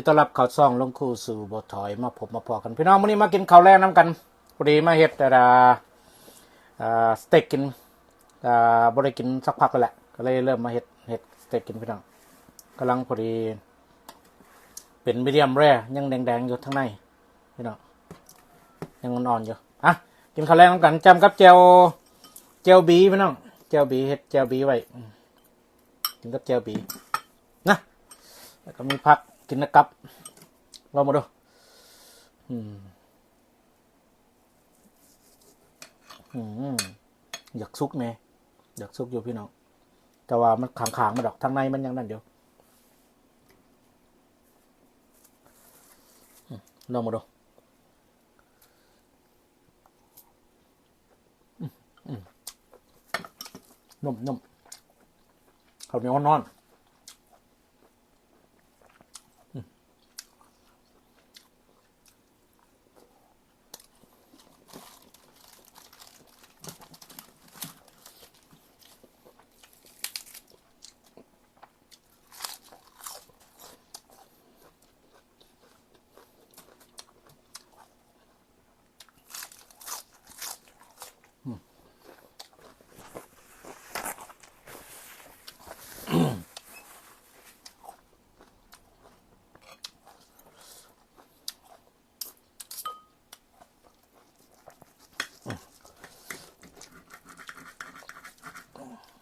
ดีต้อนรับเข้าซ่องลงคู่สู่บทถอยมาพบมาพอกันพี่น้องวันนี้มากินข้าวแรงน้ำกันพอดีมาเฮ็ดแต่ละอ่าสเต็กกินอ่าบ่ได้กินสักพักแล้วแหละก็เลยเริ่มมาเฮ็ดเฮ็ดสเต็กกินพี่น้องกำลังพอดี เป็นมีเดียมแร่ยังแดงๆอยู่ข้างในพี่น้องยังอ่อนๆอยู่อะกินข้าวแรงน้ำกันจำกับเจลเจลบีพี่น้องเจลบีเฮ็ดเจลบีไว้กินกับเจลบีนะแล้วก็มีผัก กินนะครับลองมาดูอืมอืมอยากซุกแน่อยากซุกอยู่พี่น้อง แต่ว่ามันขางๆมาดอกทางในมันยังนั่นเดียวลองมาดูนุ่มนุ่มข้าเนียวนอน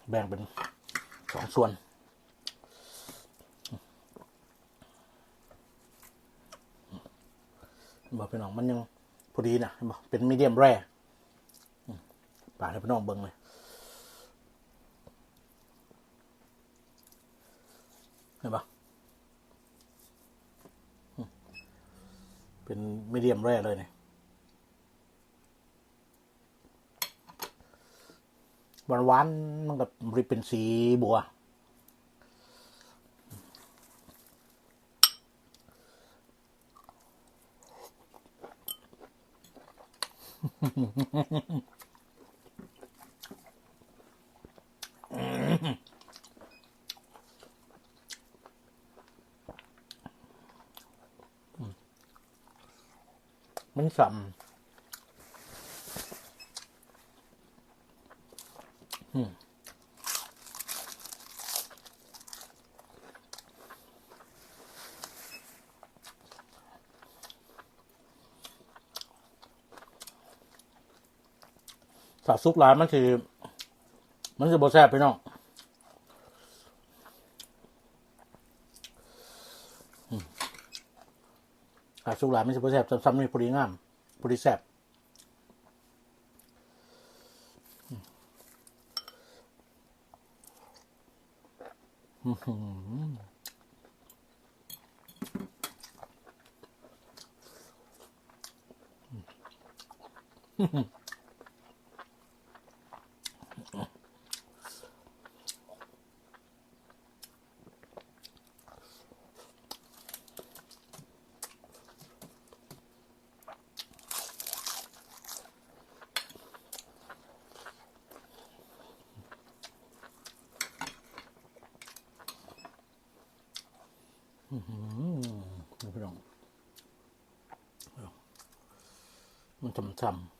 แบ่งเป็นสองส่วน บอกพี่น้องมันยังพอดีนะเห็นบอกเป็นมีเดียมแร่ป่าให้พี่น้องเบิ้งเลยเห็นปะเป็นมีเดียมแร่เลยเนี่ย หวานหวานมันก็ริเป็นสีบัว มันสัม ซุกหลายมันคือ มันจะบ่แซ่บไปน้องอาซุกหลายมันจะบ่แซ่บซ้ำๆนี่พอดีงามพอดีแซ่บอืม นี่พี่น้องมันทำๆ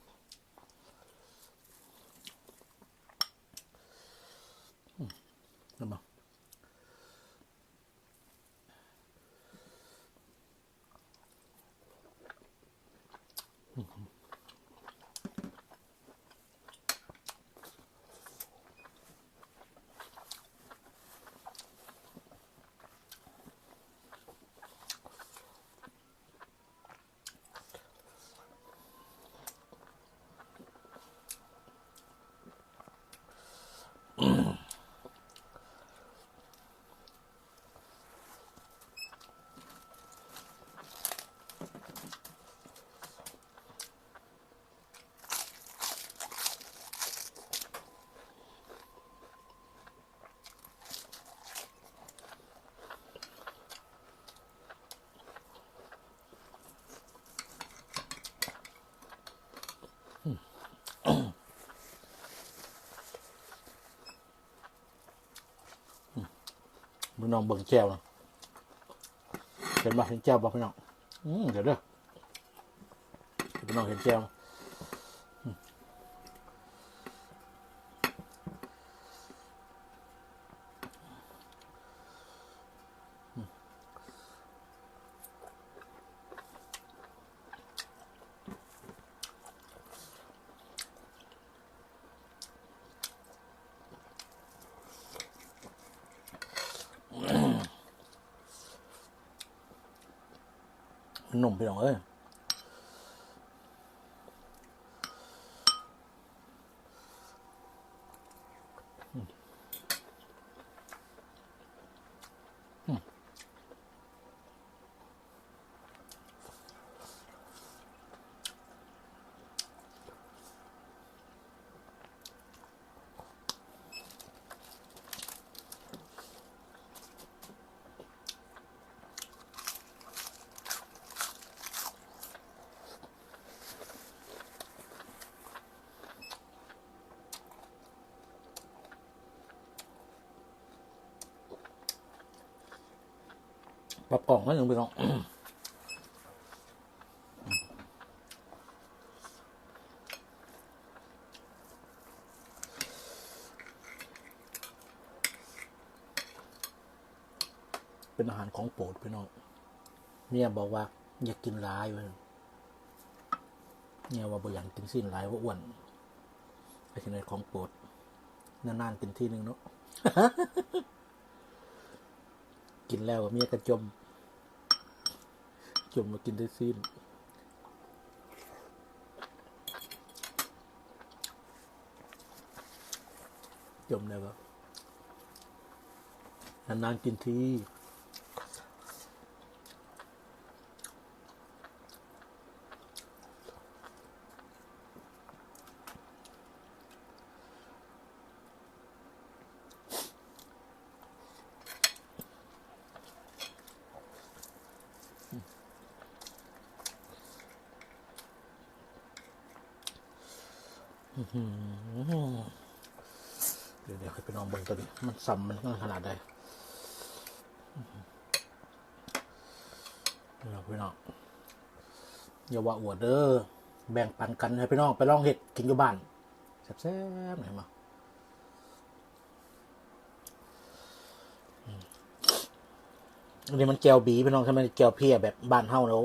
พี่น้องเบิ่งแก้วนะเห็นบ่เห็นแจ้วบ่พี่น้องอืมเดี๋ยวเด้อพี่น้องเห็นแจ้ว มันหนุ่ ปรับกล่องก็ยังพี่น้องเป็นอาหารของโปรดพี่น้องเมียบอกว่า อยากกินร้ายเว้ยเนี่ยว่าบ่อยากกินสิ้นร้ายว่าอ้วนไอ้ที่ไหนของโปรดนานๆกินทีนึงเนาะ กินแล้วเมียกระจม จมมากินได้สิ้นจมแล้วก็นานๆกินที เดี๋ยวเดี๋ยวให้ไปนอนเบิ่งตัวดิมันซ้ำมันขนาดใดพี่น้องพี่น้องอย่าว่าอวดเด้อแบ่งปันกันให้พี่น้องไปลองเห็ดกินอยู่บ้านแซ่บๆหน่อยมาอันนี้มันแก้วบีพี่น้องทำไมแก้วเพียแบบบ้านเฮาเนอะ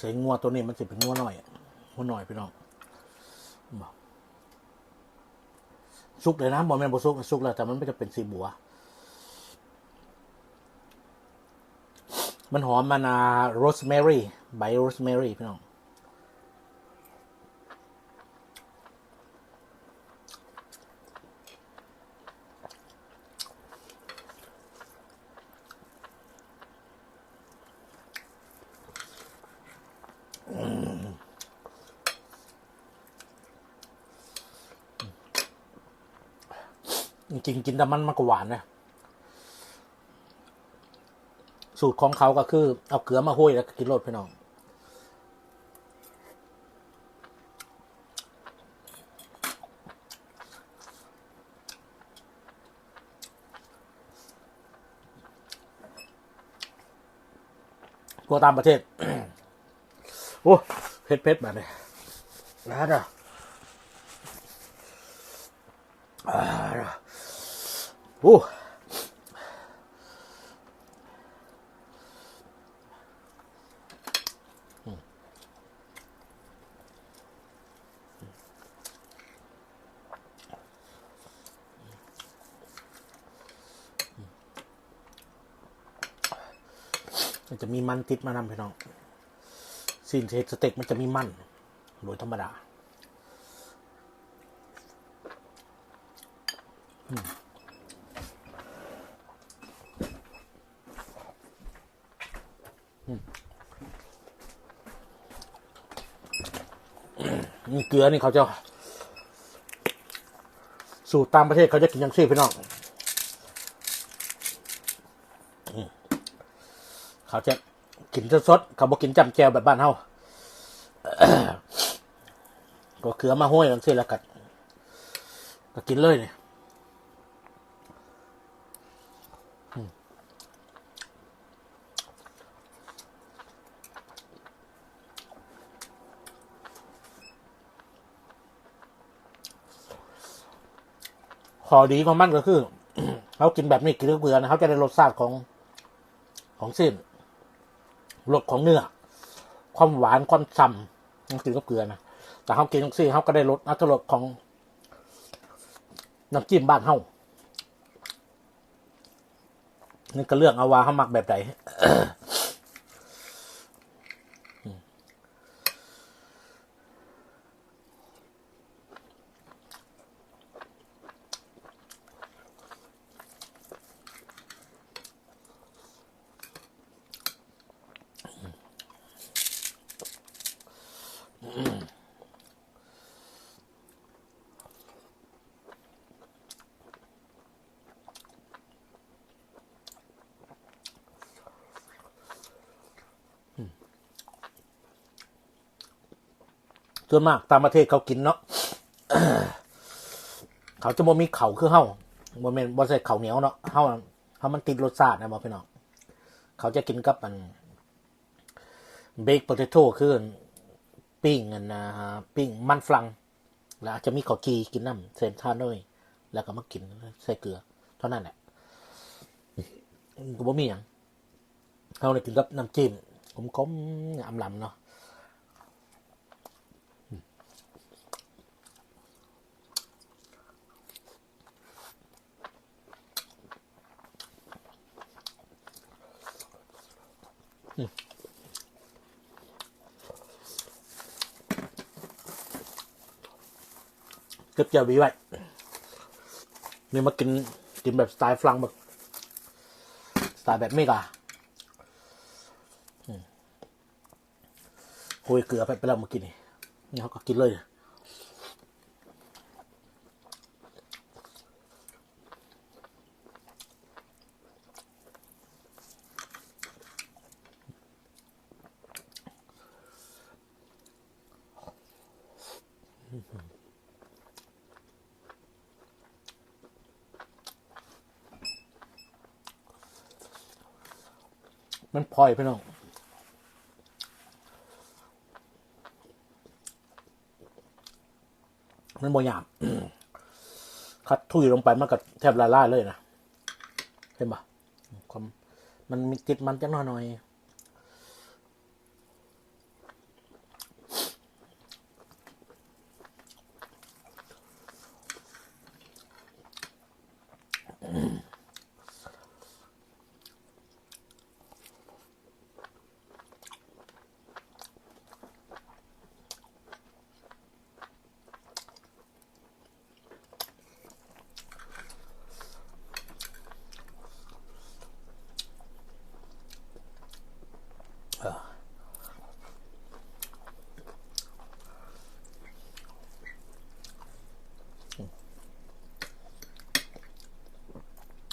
ใส่งัวตัวนี้มันจะเป็นงัวหน่อยอะงัวหน่อยพี่น้องบอกซุกเลยนะบอแมนบซุกซุกแล้วแต่มันไม่จะเป็นสีบัว มันหอมมานาโรสแมรี่ใบโรสแมรี่พี่น้อง จริงๆกินแต่มันมากกว่าหวานนะสูตรของเขาก็คือ เอาเกลือมาห้อยแล้วกินรสพี่น้องกัวตามประเทศ โอ้เผ็ดเผ็ดแบบนี้แล้วเโมันจะมีมันติดมานำพี่น้องสินเทสเต็กมันจะมีมันโดยธรรมดา อืม นี่เกลือนี่เขาจะ สูตรตามประเทศเขาจะกินยังซี่พี่น้องเขาจะกินสดๆเขาบอกกินจำแจวแบบบ้านเฮาก็เกลือมาห้อยยังซี่แล้วกันก็กินเลยเนี่ย ข้อดีของมันก็คือเขากินแบบนี้กินเกลือนะเขาจะได้รสชาติของของเส้นรสของเนื้อ ความหวานความฉ่ำมันกินกับเกลือนะแต่เขากินทั้งซี่เขาก็ได้รสอัตรสของน้ำจิ้มบ้านเฮานี่ก็เลือกเอาว่าเขามักแบบไหน ส่วนมากตามประเทศเขากินเนาะเขาจะบ่มีเข่าคือเฮาบ่แม่นบ่ใส่เข่าวเหนียวเนาะเฮาเฮามันติดรสชาตินะบ่พี่น้องเขาจะกินกับมันเบคโพเตโต้คือปิ้งอันนะฮะปิ้งมันฝรั่งแล้วอาจจะมีข้าวจีกินน้ำเซนทานด้วย แล้วก็มากินใส่เกลือ เท่านั้นแหละก็บ่มีหยังเฮาเลยกินกับน้ำจิ้มขมๆอำลำเนาะ เก็บเจียวบีไว้นี่มากิน กินแบบสไตล์ฝรั่งแบบสไตล์แบบเมกาอืมโคุยเกลือไปไปแล้วมื่อกี้นี่นี่เขาก็กินเลย มันพลอยพี่น้องมันบ่หยาบคัดทุยลงไปมันก็แทบละลายเลยนะ เห็นปะความมันมีติดมันจังหน่อย ๆ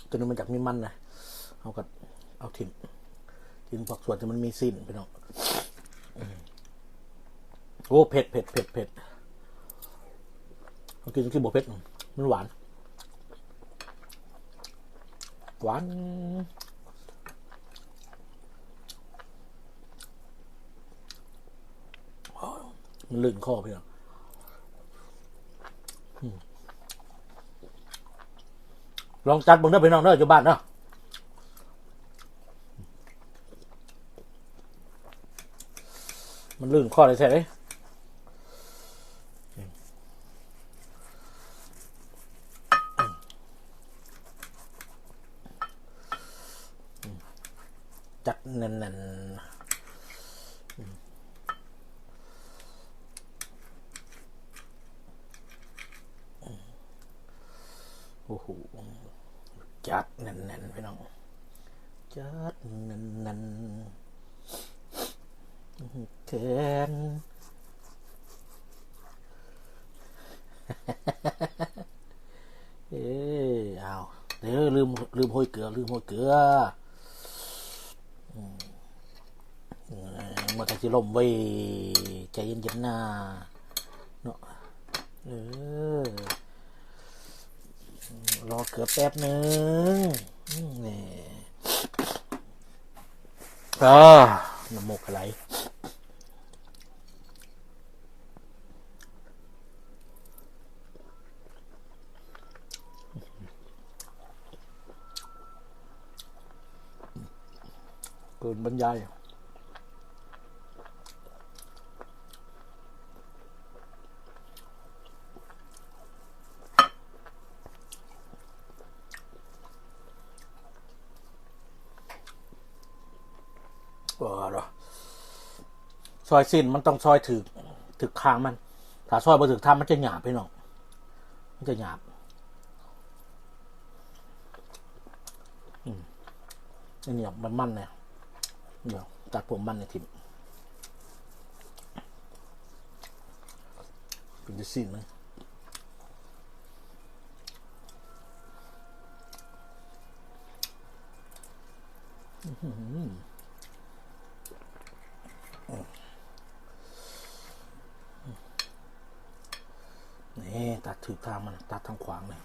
ตัวนี้มันจากมีมันนะเอากับเอาถิมถิมผักสวนที่มันมีสิ้นพี่น้องอืมโอ้เผ็ดเผ็ดเผ็ดเผ็ดเอากินบวเผ็ดมันหวาน หวานมันลื่นคอพี่น้องอืม ลองจัดเบิ่งเด้อพี่น้องเด้ออยู่บ้านเนาะมันลื่นข้อเลยใช่ไหมจัด แน่นๆโอ้โหจัดแน่นๆพี่น้องจัดแน่นๆเกิน เอ้เอาเดี๋ยวลืมลืมโหยเกลือ ลืมโหยเกลือมเออเมื่อตะกี้ลมไว้ใจเย็นๆนะเนาะเออรอเกลือแป๊บหนึ่งนี่อ่าน้ำมูกไหล เกินบรรยายว่าเหรอซอยสิ้นมันต้องซอยถึกถึกคางมัน ถ้าซอยบ่ถึกทำมันจะหยาบพี่น้องมันจะหยาบอืมอันนี้มันมันเนี่ย เดี๋ยวตัดผมมันในทิมเป็นจะสิ้นเลยอื้อหือนี่ตัดถือทางมันตัดทางขวางเลย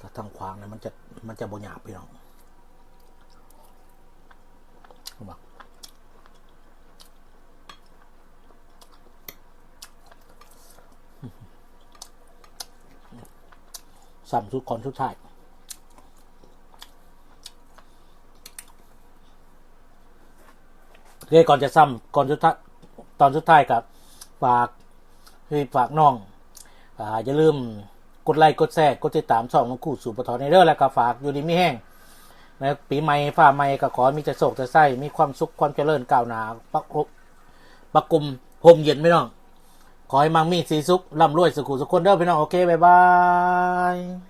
ถ้าทางขวางเนี่ยมันจะมันจะบหยาบพี่น้อง เอามาสามชุดก่อนชุดท้ายโอเคก่อนจะซ้ำก่อนชุดท้ายตอนชุดท้ายกับฝากให้ฝากน้องอ่าอย่าลืมกดไลค์กดแชร์กดติดตามช่องของคู่สู่ปทในเด้อแล้วก็ฝากอยู่ดีไมีแห้ง นะปีใหม่ฝ่าใหม่ก็ขอมีแต่โศกแต่ไส้มีความสุขความเจริญก้าวหนาปักครบปักกุมโฮมเย็นไม่น้อง ขอให้มังมีสีสุขร่ำรวยสุขุสุขคนเด้อพี่น้อง โอเค บ๊ายบาย